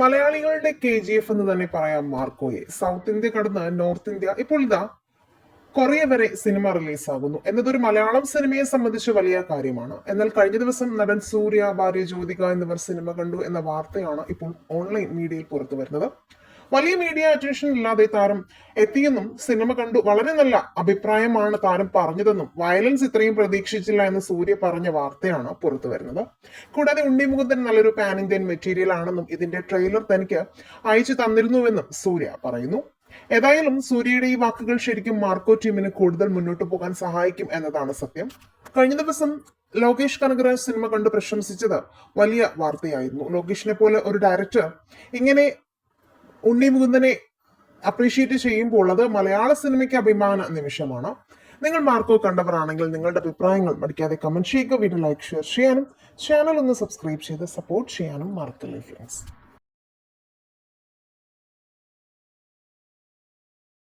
മലയാളികളുടെ K G F എന്ന് തന്നെ പറയാം മാർക്കോയെ. സൗത്ത് ഇന്ത്യ കടന്ന് നോർത്ത് ഇന്ത്യ. ഇപ്പോൾ ഇതാ കൊറിയ വരെ സിനിമ റിലീസാകുന്നു. എന്നതൊരു മലയാളം സിനിമയെ സംബന്ധിച്ച് വലിയ കാര്യമാണ്. എന്നാൽ കഴിഞ്ഞ ദിവസം നടൻ സൂര്യ ഭാര്യ ജ്യോതിക എന്നിവർ സിനിമ കണ്ടു എന്ന വാർത്തയാണ് ഇപ്പോൾ ഓൺലൈൻ മീഡിയയിൽ പുറത്തു വരുന്നത് വലിയ മീഡിയ അറ്റൻഷൻ ഇല്ലാതെ താരം എത്തിയെന്നും സിനിമ കണ്ടു വളരെ നല്ല അഭിപ്രായമാണ് താരം പറഞ്ഞതെന്നും വയലൻസ് ഇത്രയും പ്രതീക്ഷിച്ചില്ല എന്ന് സൂര്യ പറഞ്ഞ വാർത്തയാണ് പുറത്തു വരുന്നത്. കൂടാതെ ഉണ്ണി മുകുന്ദൻ നല്ലൊരു പാൻ ഇന്ത്യൻ മെറ്റീരിയൽ ആണെന്നും ഇതിന്റെ ട്രെയിലർ തനിക്ക് അയച്ചു തന്നിരുന്നുവെന്നും സൂര്യ പറയുന്നു. ഏതായാലും സൂര്യയുടെ ഈ വാക്കുകൾ ശരിക്കും മാർക്കോ ടീമിന് കൂടുതൽ മുന്നോട്ട് പോകാൻ സഹായിക്കും എന്നതാണ് സത്യം. കഴിഞ്ഞ ദിവസം ലോകേഷ് കനകരാജ് സിനിമ കണ്ട് പ്രശംസിച്ചത് വലിയ വാർത്തയായിരുന്നു. ലോകേഷിനെ പോലെ ഒരു ഡയറക്ടർ ഇങ്ങനെ ഉണ്ണി മുകുന്ദനെ അപ്രീഷിയേറ്റ് ചെയ്യുമ്പോൾ അത് മലയാള സിനിമയ്ക്ക് അഭിമാന നിമിഷമാണ്. നിങ്ങൾ മാർക്കോ കണ്ടവരാണെങ്കിൽ നിങ്ങളുടെ അഭിപ്രായങ്ങൾ മടിക്കാതെ കമന്റ് ചെയ്യുക വീഡിയോ ലൈക്ക് ഷെയർ ചെയ്യാനും ചാനൽ ഒന്ന് സബ്സ്ക്രൈബ് ചെയ്ത് സപ്പോർട്ട് ചെയ്യാനും മറക്കല്ലേ ഫ്രണ്ട്സ്